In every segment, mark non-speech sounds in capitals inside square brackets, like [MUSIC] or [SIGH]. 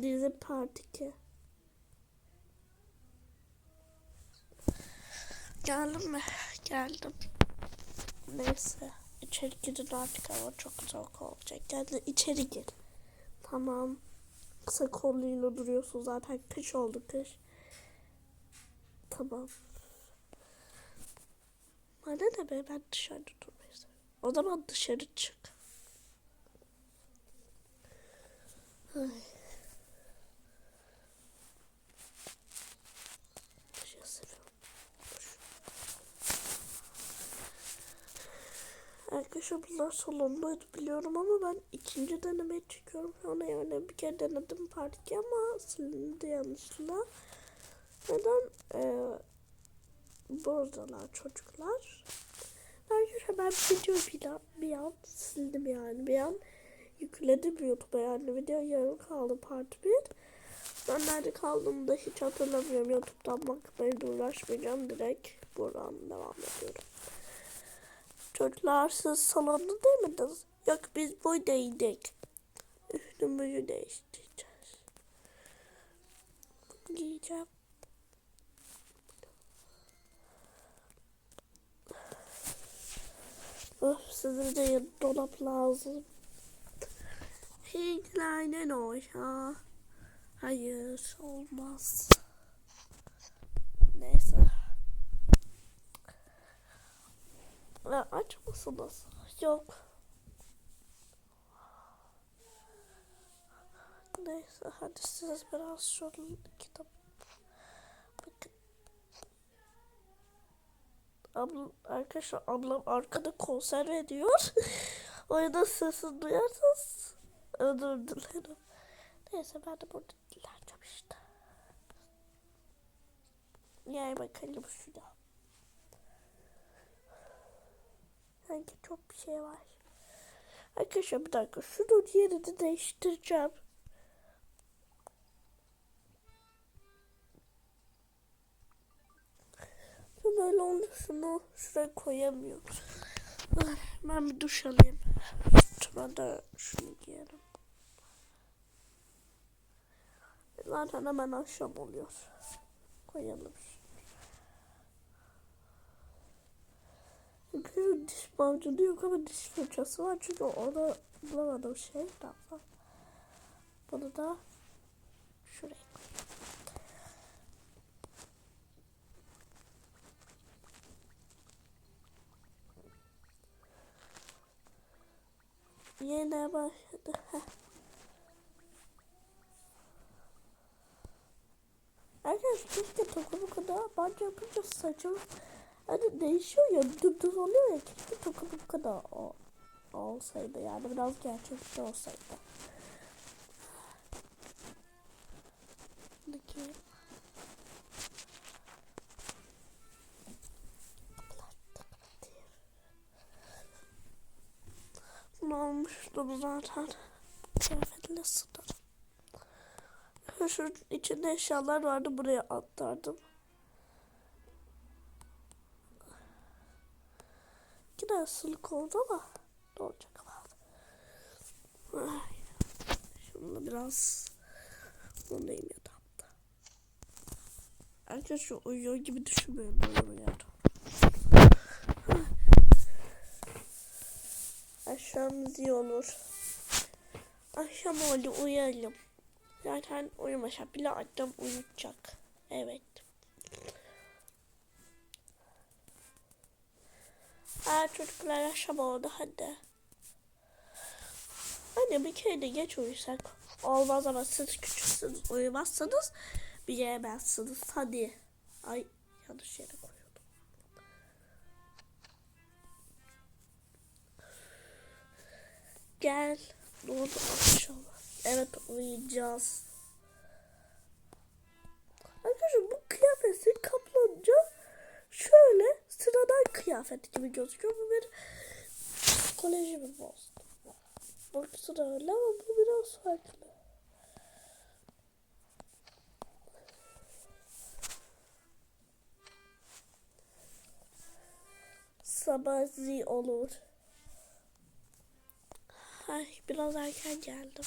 Dizi Part 2. Geldim mi? Geldim. Neyse. İçeri girin artık ama çok soğuk olacak. Geldi içeri gir. Tamam. Kısa kolluyla duruyorsun zaten. Kış oldu kış. Tamam. Bana ne be ben dışarıda durmayı seviyorum. O zaman dışarı çık. Ay. Dışarı seviyorum. Arkadaşlar bunlar salondaydı biliyorum ama ben ikinci denemeye çıkıyorum. Sonra yani bir kere denedim parti ama silindi yanlışlıkla. Neden? Ee, buradalar çocuklar. Arkadaşlar ben video bir an, bir an sildim yani. Bir an yükledim YouTube'a yani. Video yarım kaldı part 1. Ben nerede kaldığımı da hiç hatırlamıyorum. YouTube'dan bakmaya uğraşmayacağım. Direkt buradan devam ediyorum. Çocuklar siz salonda değil miydiniz? Yok biz buradaydık. Üstümüzü değiştireceğiz. Giyeceğim. Öf size de dolap lazım. Hinklerden o ya. Hayır olmaz. Neyse. Ya, aç mısınız? Yok. Neyse hadi siz biraz şöyle kitap bakın. Ablam, arkadaşlar ablam arkada konser ediyor. [LAUGHS] o yüzden sesini duyarsanız özür dilerim. Neyse ben de burada dinleyeceğim işte. Gel bakalım şurada. Sanki çok bir şey var. Arkadaşlar bir dakika şunun yerini değiştireceğim. Böyle şunu şuraya koyamıyorum. Ben bir duş alayım. Sonra da şunu giyerim. Zaten hemen akşam oluyor. Koyalım. Bakıyorum diş macunu yok ama diş fırçası var çünkü ona bulamadım şey. Tamam. Bunu da şuraya koyayım. Yine başladı. Heh. Arkadaşlar keşke tokumu kadar bence yapınca saçım hani değişiyor ya dümdüz oluyor ya keşke tokumu kadar o, olsaydı yani biraz gerçekçi olsaydı. Bakayım. Bunu almıştım zaten. Kıyafetle sınırım. Şu içinde eşyalar vardı buraya atlardım. Yine ısılık oldu ama ne olacak ama. Şunu biraz bundayım yatağımda. Arkadaşlar uyuyor gibi düşünmüyorum böyle uyuyorum. Akşamımız iyi olur. Akşam oldu uyuyalım. Zaten uyumasak bile annem uyuyacak. Evet. Aa çocuklar akşam oldu hadi. Anne bir kere de geç uyusak. Olmaz ama siz küçüksünüz uyumazsanız bilemezsiniz. Hadi. Ay yanlış yere koyuyordum. Gel. Ne oldu akşam? Evet uyuyacağız. Arkadaşlar bu kıyafeti kaplanınca şöyle sıradan kıyafet gibi gözüküyor. Bu bir psikolojimi bozdu. Baksana öyle ama bu biraz farklı. Sabah zi olur. Ay biraz erken geldim.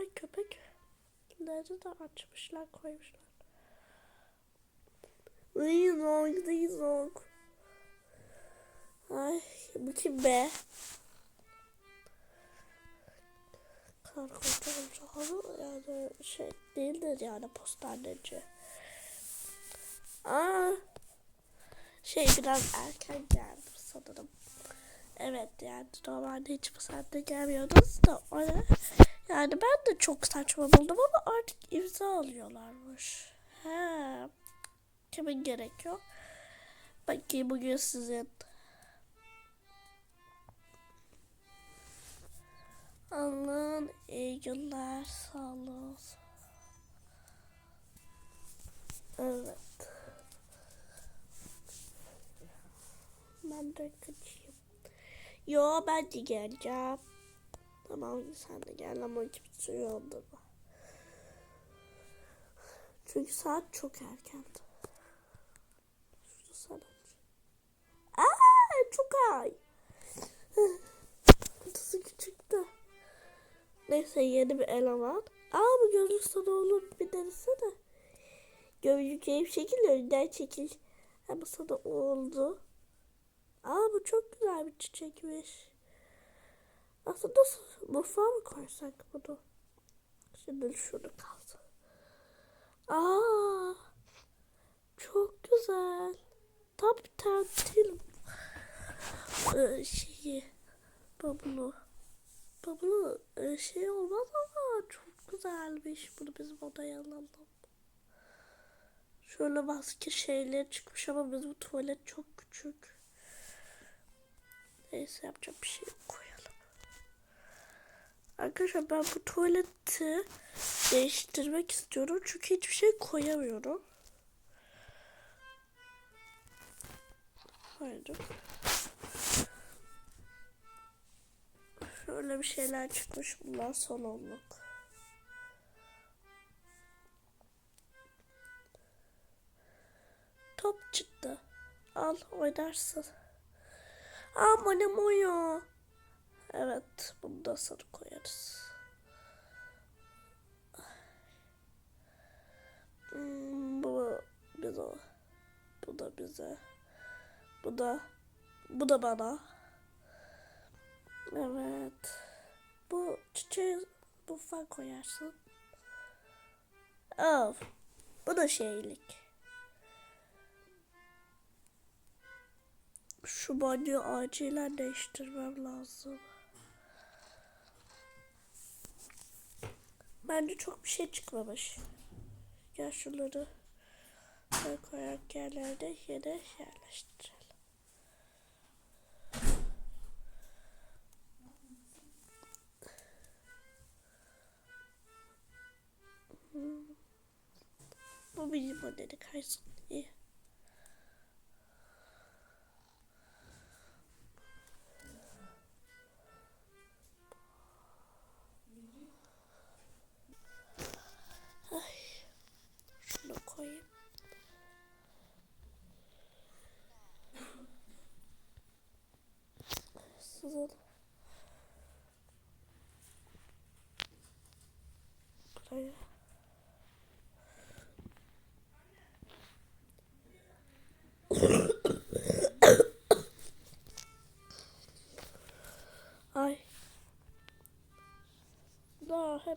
ay köpekleri de açmışlar koymuşlar. Zizok zizok. Ay bu kim be? Kargocu olacağını yani şey değildir yani postaneci. Aa, şey biraz erken geldim sanırım. Evet yani normalde hiç bu saatte gelmiyordunuz da ona yani ben de çok saçma buldum ama artık imza alıyorlarmış. He. Kimin gerekiyor? Bakayım bugün sizin. Allah'ın iyi günler. Sağ olun. Evet. Ben de kaçayım. Yo ben de geleceğim. Tamam sen de gel ama kimse uyandırma. Çünkü saat çok erkendi. Çok ay. [SIGHS] Kutusu küçüktü. Neyse yeni bir eleman. Aa bu gözlük sana olur bir denesene. Bir şekil önden çekil. Ama sana oldu. Aa bu çok güzel bir çiçekmiş. Aslında mutfağa mı koysak bunu? Şimdi şunu kaldı. Aa, çok güzel. Tam bir tatil ee, şeyi. Babulu. Babulu e, şey olmaz ama çok güzelmiş. Bunu bizim odaya alalım. Şöyle maske şeyler çıkmış ama bizim tuvalet çok küçük. Neyse yapacak bir şey koyalım. Arkadaşlar ben bu tuvaleti değiştirmek istiyorum. Çünkü hiçbir şey koyamıyorum. Haydi. Şöyle bir şeyler çıkmış. Bunlar son onluk. Top çıktı. Al oynarsın. Aa ne moyo. Evet bunu da sarı koyarız. Hmm, bu bize. Bu da bize. Bu da bu da bana. Evet. Bu çiçeği bu fan koyarsın. Of. Bu da şeylik. Şu banyo acilen değiştirmem lazım. Bence çok bir şey çıkmamış. Gel şunları koyarak yerlerde yere yerleştirelim. Bu benim modeli kaysın.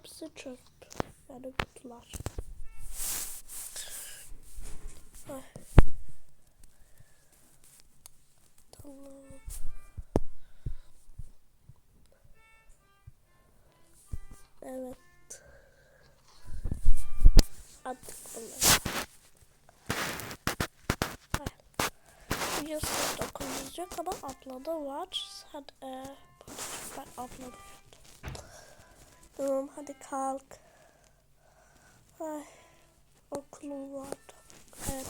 Hepsi çöp. Yani kutular. Ay. Tamam. Evet. Attık bunları. Sınıfta konuşacak ama atladı var. Hadi e, ben atladım. Tamam hadi kalk. Ay. Okulum vardı. Evet.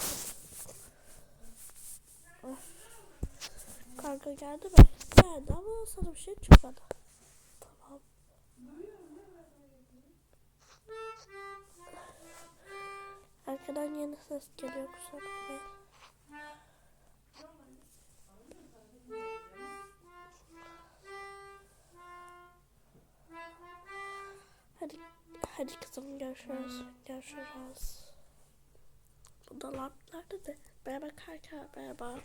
Ah. Karga geldi mi? Geldi ama sana bir şey çıkmadı. Tamam. Arkadan yeni ses geliyor kusura bakmayın. Hadi kızım görüşürüz. Görüşürüz. Bu dolaplarda da merhaba kanka merhaba.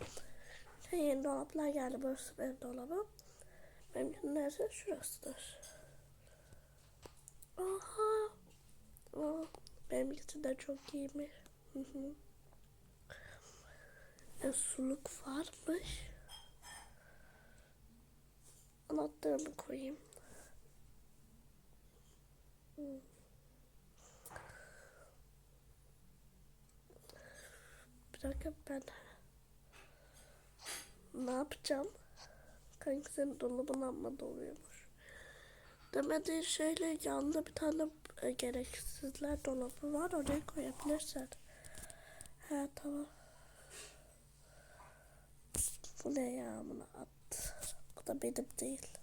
Şey, yeni dolaplar geldi. Burası benim dolabım. Benim neresi? Şurasıdır. Aha. Oh, benimkisi de çok iyiymiş. Hı hı. E, suluk varmış. Anahtarımı koyayım. Hmm. Dakika ben ne yapacağım? Kanka senin dolabın amma doluyormuş. Demediğin şeyle yanında bir tane e, gereksizler dolabı var oraya koyabilirsin. He tamam. Bu ne ya bunu at. Bu da benim değil.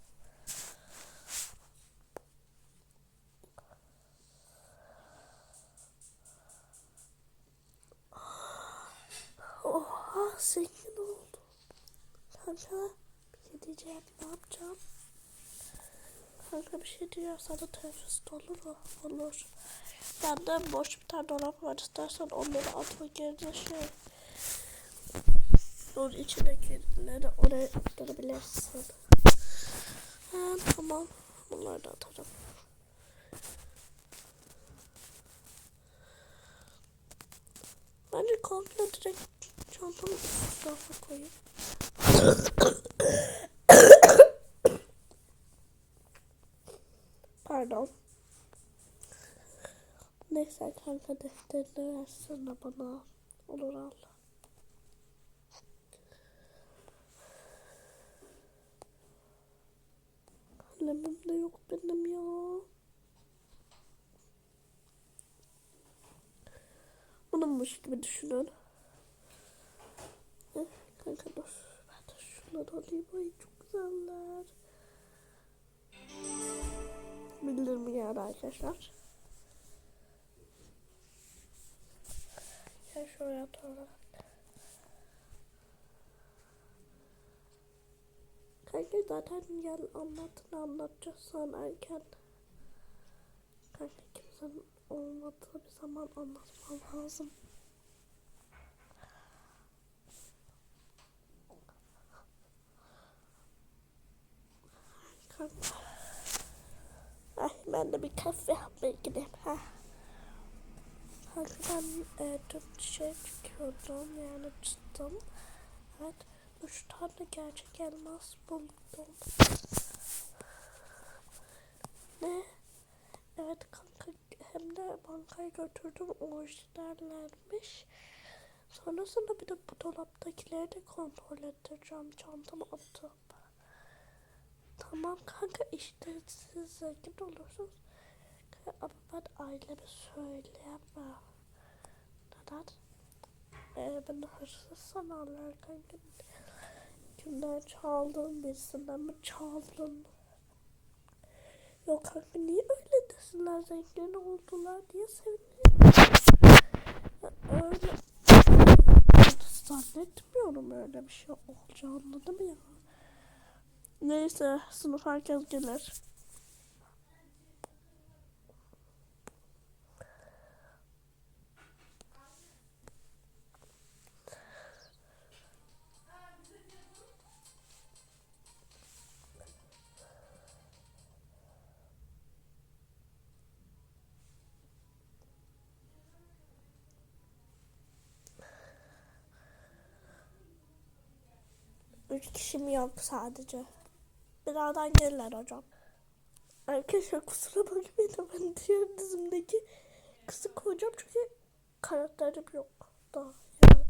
Oha zengin oldu. Kanka bir şey diyeceğim ne yapacağım? Kanka bir şey diyor sana terörist olur mu? Olur. Bende boş bir tane dolap var istersen onları atma yerine şey. Onun içindekileri oraya aktarabilirsin. Ha, tamam. Bunları da atarım. Bence komple direkt çantamı tarafa koyayım. Pardon. Neyse kanka defterini versene bana. Olur al. Kalemim de yok benim ya. Bununmuş gibi düşünün. Kanka dur. Ben de şunları alayım. Ay çok güzeller. Bildirimi geldi arkadaşlar. Gel şuraya atalım. Kanka zaten gel anlatın anlatacaksan erken. Kanka kimsenin olmadığı bir zaman anlatmam lazım. Kanka. Ay ben de bir kahve yapmaya gideyim. Ha. Kanka ben e, dün şey çıkıyordum yani çıktım. Evet. Üç tane gerçek elmas buldum. Ne? Evet kanka hem de bankaya götürdüm orijinallermiş. Sonrasında bir de bu dolaptakileri de kontrol ettireceğim çantama atıp. Tamam kanka işte siz zengin olursunuz. Ama ben aileme söyleyemem. Neden? Ee, ben hırsız sanarlar kanka. Kimden çaldın birisinden mi çaldın? Yok kanka niye öyle desinler zengin oldular diye sevinirim. Öyle zannetmiyorum öyle bir şey olacağını anladın mı ya? Neyse sınıf herkes gelir. Üç kişim yok sadece. Birazdan gelirler hocam. Arkadaşlar kusura bakmayın da ben diğer dizimdeki kızı koyacağım çünkü karakterim yok daha. Yani.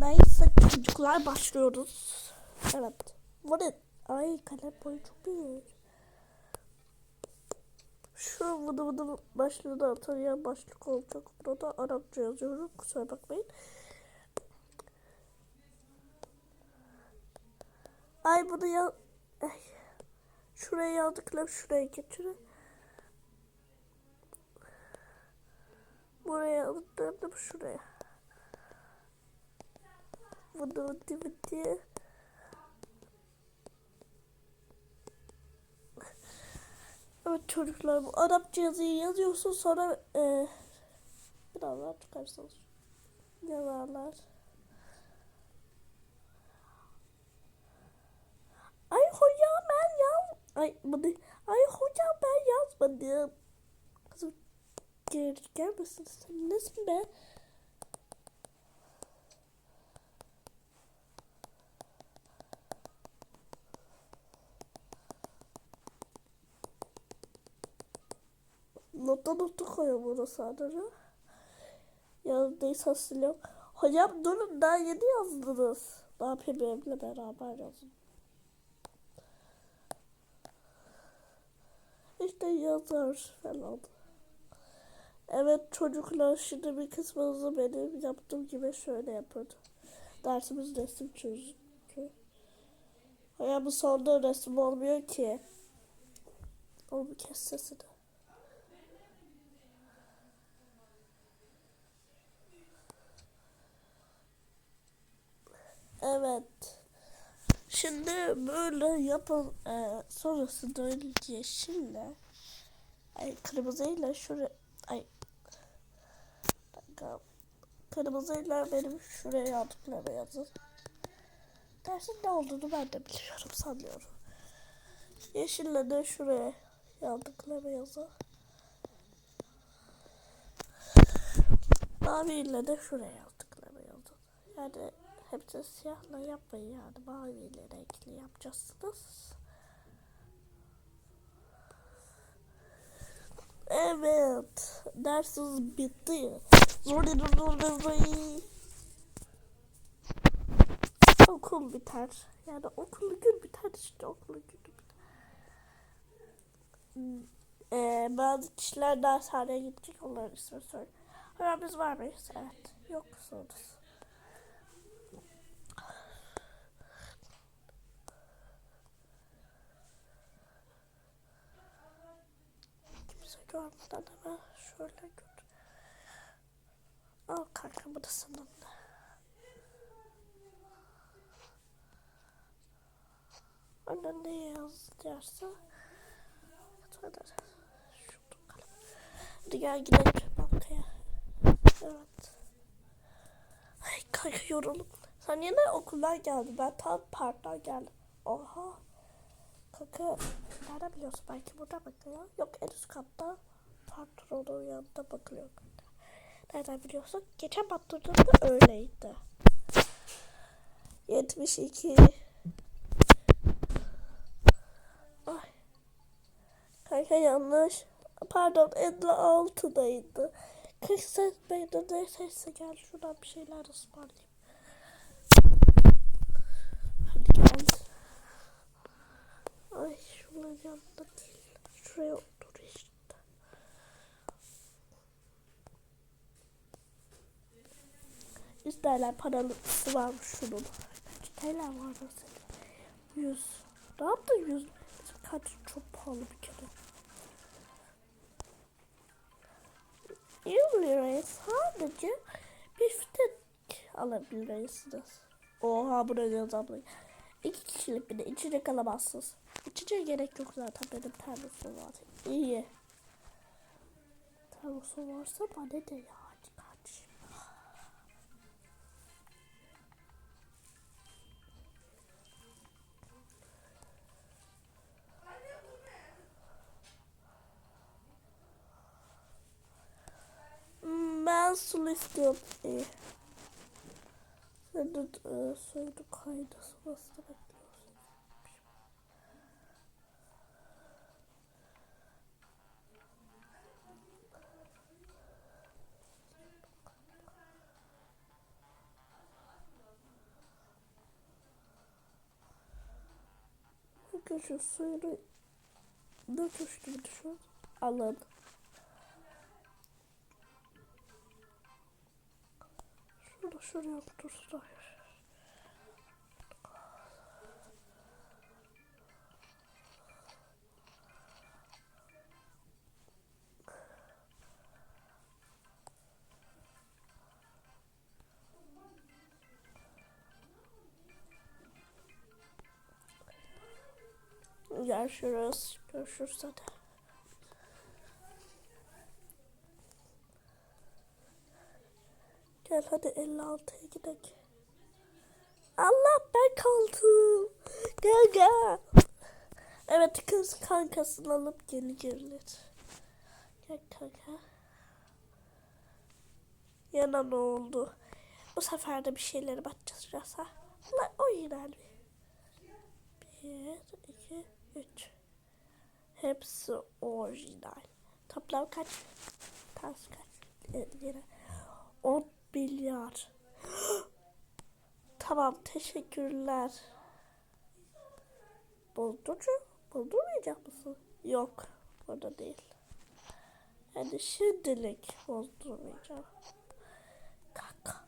Neyse çocuklar başlıyoruz. Evet. Ne? Ay kalem boyu çok büyük. Şu vıdı vıdı başlığını atayan başlık olacak. Burada Arapça yazıyorum. Kusura bakmayın. Ay bunu ya... Ay. Şuraya yazdıklarım şuraya geçirin. Buraya yazdıklarım şuraya. Vıdı vıdı vıdı. Evet çocuklar bu Arapça yazıyı yazıyorsun sonra e, biraz daha çıkarsanız. Ay hocam ben yaz... Ay bunu... Ay hocam ben yazmadım. Kızım geri gelmesin sen nesin be? Nota notu koyuyor burada sadece. Yazdıysa siliyorum. Hocam durun daha yeni yazdınız. Ne yapayım benimle beraber yazın. İşte yazar falan. Evet çocuklar şimdi bir kısmınızı benim yaptığım gibi şöyle yapın. Dersimiz resim çünkü. Ya bu sonda resim olmuyor ki. Oğlum kes sesini. Evet. Şimdi böyle yapın. E, sonrasında öyle yeşille. Ay kırmızıyla şuraya. Ay. Dakika. Kırmızıyla benim şuraya yazdıklarımı yazın. Dersin ne olduğunu ben de biliyorum sanıyorum. Yeşille de şuraya yazdıklarımı yazın. Maviyle de şuraya yazdıklarımı yazın. Yani hepsi siyahla yapmayın yani maviyle renkli yapacaksınız. Evet. Dersiniz bitti. Zor Okul biter. Yani okul gün biter işte okul günü biter. Ee, bazı kişiler dershaneye gidecek onların ismini söyle. Ama biz var mıyız? Evet. Yoksunuz. Kimse görmeden hemen şöyle gör. Al kanka bu da senin. Anne ne yazacaksa Hadi Şurada kalem. Hadi gel gidelim bankaya. Evet. Ay kanka yoruldum. Sen yine okuldan geldin. Ben tam parktan geldim. Oha. Kanka nerede biliyorsun? Belki burada bakıyor. Yok en üst katta patronun yanında bakılıyor. Nereden biliyorsun? Geçen baktırdığımda öyleydi. 72 Ay. Kanka yanlış. Pardon 56'daydı. 48 meydan neyse gel şuradan bir şeyler ısmarlayayım. Hadi gel. Ay şunun yanında değil. Şuraya otur işte. Yüz TL paralısı varmış şunun. Kaç TL var mesela? Yüz. Ne yaptı yüz? Kaç çok pahalı bir kere. 100 liraya sadece bir fitet alabilirsiniz. Oha buraya yazamıyor. İki kişilik bir de içecek İçeceğe gerek yok zaten benim termosum var. İyi. Termosum varsa bana ne ya kaç. Hmm, Ben sulu istiyorum. İyi. Sen de suyunu kaynasını bekliyorsun. Bakın şu suyunu gibi düşün. Alın. Şurada şuraya dursun. Görüşürüz. Görüşürüz zaten. Gel hadi 56'ya gidelim. Allah ben kaldım. Gel gel. Evet kız kankasını alıp geri gelir. Gel kanka. Yana ne oldu? Bu sefer de bir şeylere bakacağız ha. Ulan o yine bir. Bir, iki, üç. Hepsi orijinal. Toplam kaç? Ters kaç? Yine. 10 milyar. [GASPS] tamam teşekkürler. Bozdurucu. Bozdurmayacak mısın? Yok. Orada değil. Yani şimdilik bozdurmayacağım. Kanka.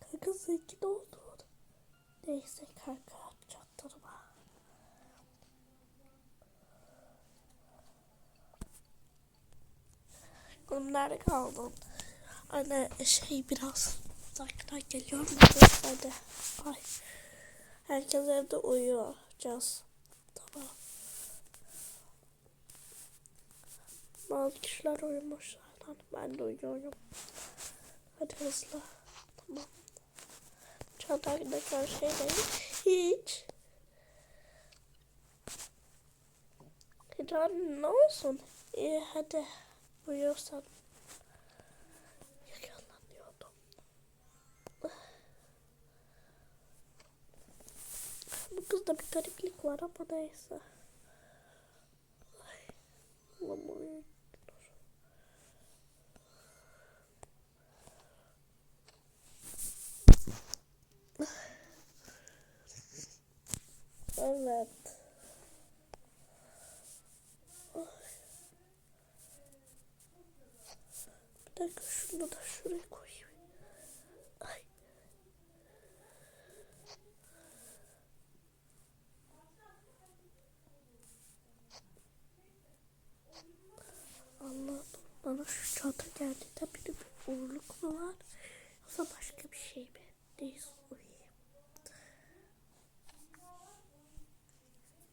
Kanka zengin oldun. Neyse kanka Nerede kaldın? Anne şey biraz uzaktan geliyor? Hadi. Ay. Herkes evde uyuyacağız. Tamam. Bazı kişiler uyumuş zaten. Ben de uyuyorum. Hadi hızlı. Tamam. Çantadaki her şey değil. Hiç. Hidan ne olsun? İyi hadi. Uyuyorsan. Yakalanıyordum. Bu kızda bir gariplik var ama neyse. Ay. Ulan uyuyor. Evet. Ay. Bir dakika şunu da şuraya koyayım. Ay. Allah'ım bana şu çanta geldi de bir bir uğurluk mu var? Yoksa başka bir şey mi? Neyse uyuyayım.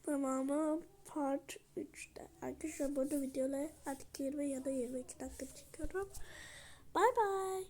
Tamamı part 3'te. Arkadaşlar bunu videoları artık 20 ya da 22 dakika çekiyorum. Bye bye.